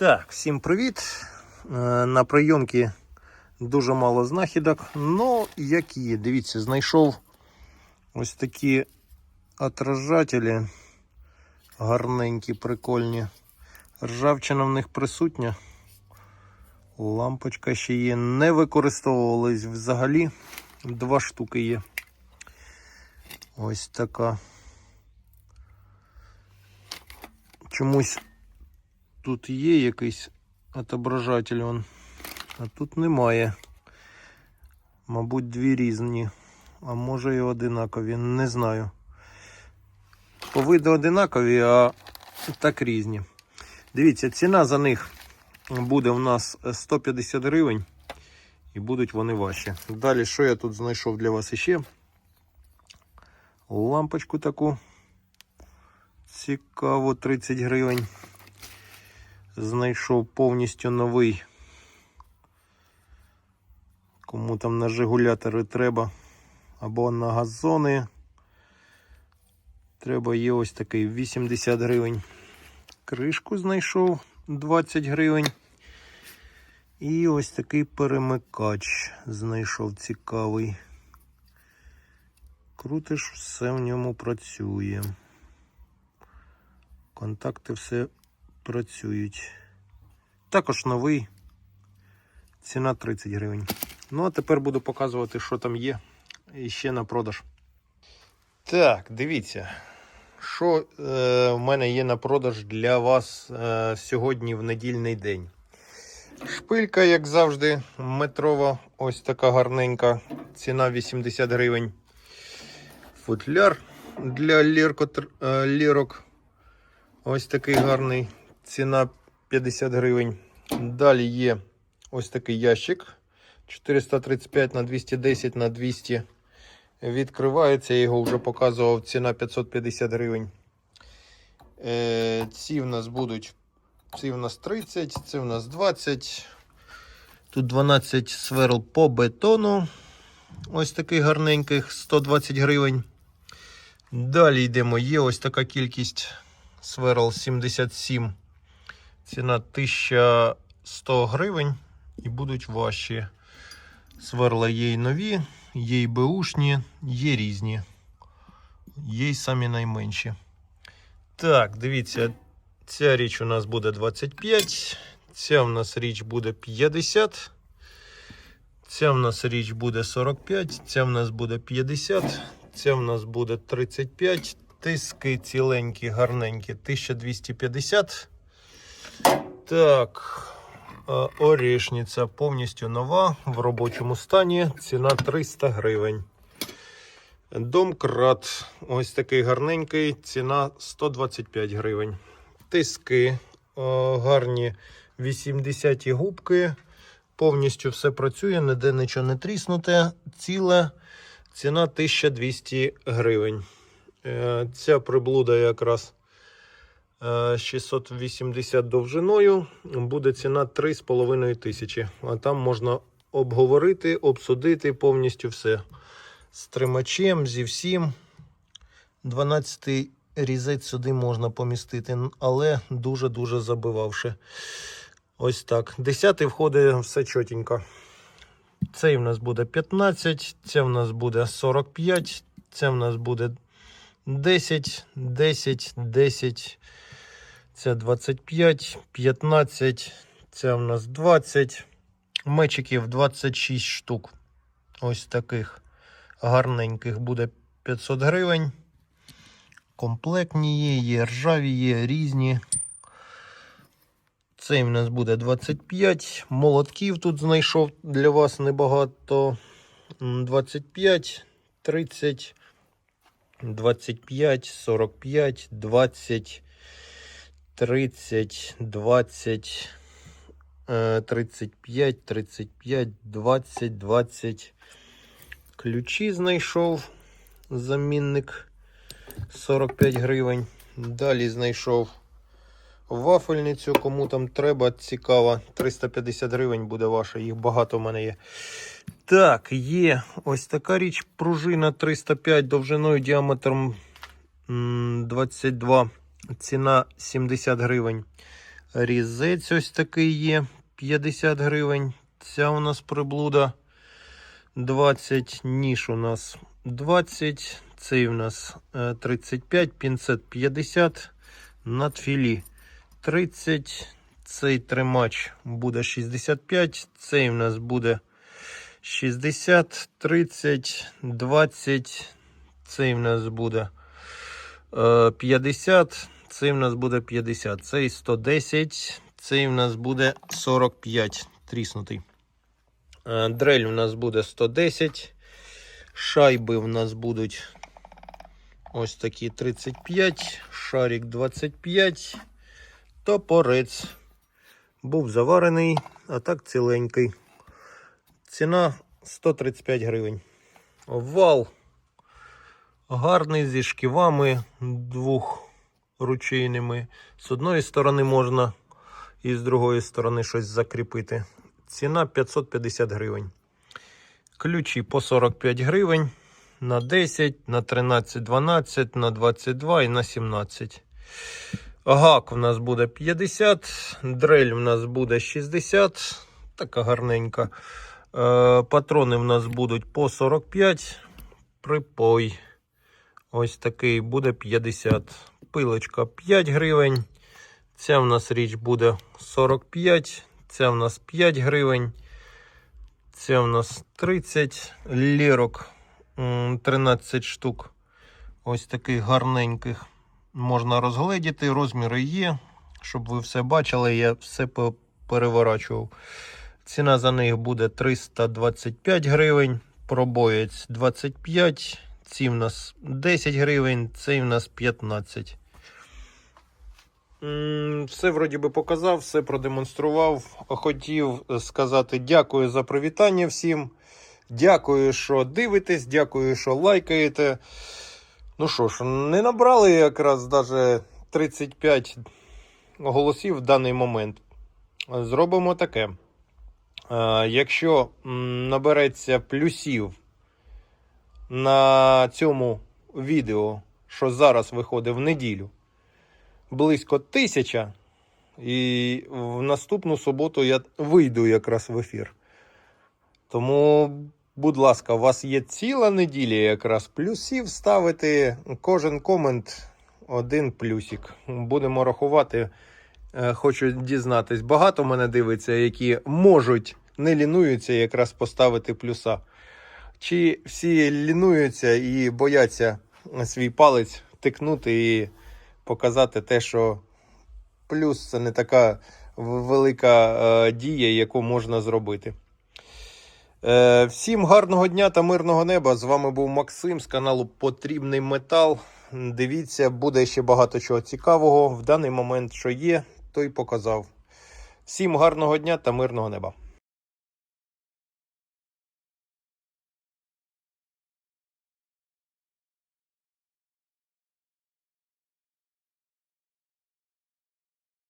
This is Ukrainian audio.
Так, всім привіт. Е, На прийомки дуже мало знахідок. Ну, як. Дивіться, знайшов ось такі отражателі. Гарненькі, прикольні. Ржавчина в них присутня. Лампочка ще є. Не використовувались взагалі. Два штуки є. Ось така. Чомусь тут є якийсь отображатель, он, а тут немає. Мабуть, дві різні, а може і одинакові, не знаю. По виду одинакові, а так різні. Дивіться, ціна за них буде у нас 150 гривень і будуть вони ваші. Далі, що я тут знайшов для вас іще? Лампочку таку. Цікаво, 30 гривень. Знайшов повністю новий. Кому там на жигулятори треба. Або на газони. Треба є ось такий 80 гривень. Кришку знайшов 20 гривень. І ось такий перемикач знайшов цікавий. Крутиш, все в ньому працює. Контакти все працюють. Також новий. Ціна 30 гривень. Ну, а тепер буду показувати, що там є і ще на продаж. Так, дивіться, що е, в мене є на продаж для вас е, сьогодні в недільний день. Шпилька, як завжди, метрова, ось така гарненька. Ціна 80 гривень. Футляр для ліркотр, е, лірок. Ось такий гарний. Ціна 50 гривень. Далі є ось такий ящик. 435 на 210 на 200. Відкривається, я його вже показував. Ціна 550 гривень. Е, ці в нас будуть. Ці в нас 30, це в нас 20. Тут 12 сверл по бетону. Ось такий гарненький, 120 гривень. Далі йдемо. Є ось така кількість сверл 77. Ціна 1100 гривень. І будуть ваші. Сверла є й нові, є й беушні, є різні. Є й самі найменші. Так, дивіться, ця річ у нас буде 25. Ця в нас річ буде 50. Ця в нас річ буде 45, ця в нас буде 50, ця в нас буде 35. Тиски ціленькі, гарненькі, 1250. Так, е, орішниця повністю нова в робочому стані. Ціна 300 гривень. Домкрат, ось такий гарненький, ціна 125 гривень. Тиски е, гарні 80-ті губки. Повністю все працює, ніде нічого не тріснуте. Ціле. Ціна 1200 гривень. Е, Ця приблуда якраз 680 довжиною. Буде ціна 3,5 тисячі. А там можна обговорити, обсудити повністю все. З тримачем, зі всім. 12 різець сюди можна помістити, але дуже-дуже забивавши. Ось так. 10 входить все чотенько. Цей в нас буде 15, це в нас буде 45, це в нас буде 10, 10, 10, це 25, 15, це в нас 20. Мечиків 26 штук. Ось таких гарненьких буде 500 гривень. Комплектні є, є ржаві, є різні. Цей в нас буде 25. Молотків тут знайшов для вас небагато. 25, 30, 25, 45, 20, 30, 20, е, 35, 35, 20, 20. Ключі знайшов. Замінник 45 гривень. Далі знайшов вафельницю, кому там треба, цікаво. 350 гривень буде ваша, їх багато в мене є. Так, є ось така річ. Пружина 305 довжиною діаметром 22. Ціна 70 гривень. Різець ось такий є 50 гривень. Ця у нас приблуда. 20, ніж у нас 20, цей у нас е, 35, пінцет 50, надфілі 30, цей тримач буде 65, цей у нас буде 60, 30, 20, цей у нас буде е, 50, цей у нас буде 50, цей 110, цей у нас буде 45 тріснутий. Е, Дрель у нас буде 110. Шайби у нас будуть ось такі 35, шарик 25, топорець. Був заварений, а так ціленький. Ціна 135 гривень. Вал гарний зі шківами двохручейними. З одної сторони можна і з другої сторони щось закріпити. Ціна 550 гривень. Ключі по 45 гривень на 10, на 13, 12, на 22 і на 17. Гак в нас буде 50, дрель в нас буде 60, така гарненька. Е, патрони в нас будуть по 45, припой. Ось такий буде 50. Пилочка 5 гривень. Ця в нас річ буде 45, ця в нас 5 гривень. Це в нас 30 лірок, 13 штук. Ось таких гарненьких. Можна розгледіти, розміри є. Щоб ви все бачили, я все переворачував. Ціна за них буде 325 гривень, пробоєць 25, ці в нас 10 гривень, цей в нас 15. Все вроді би показав, все продемонстрував. Хотів сказати дякую за привітання всім. Дякую, що дивитесь, дякую, що лайкаєте. Ну що ж, не набрали якраз даже 35 голосів в даний момент. Зробимо таке. Е, Якщо набереться плюсів на цьому відео, що зараз виходить в неділю, близько тисяча, і в наступну суботу я вийду якраз в ефір. Тому, будь ласка, у вас є ціла неділя якраз плюсів ставити. Кожен комент один плюсик. Будемо рахувати. Е, Хочу дізнатись. Багато мене дивиться, які можуть, не лінуються якраз поставити плюса. Чи всі лінуються і бояться свій палець тикнути і показати те, що плюс це не така велика е, дія, яку можна зробити. Е, всім гарного дня та мирного неба. З вами був Максим з каналу Потрібний Метал. Дивіться, буде ще багато чого цікавого. В даний момент, що є, то й показав. Всім гарного дня та мирного неба.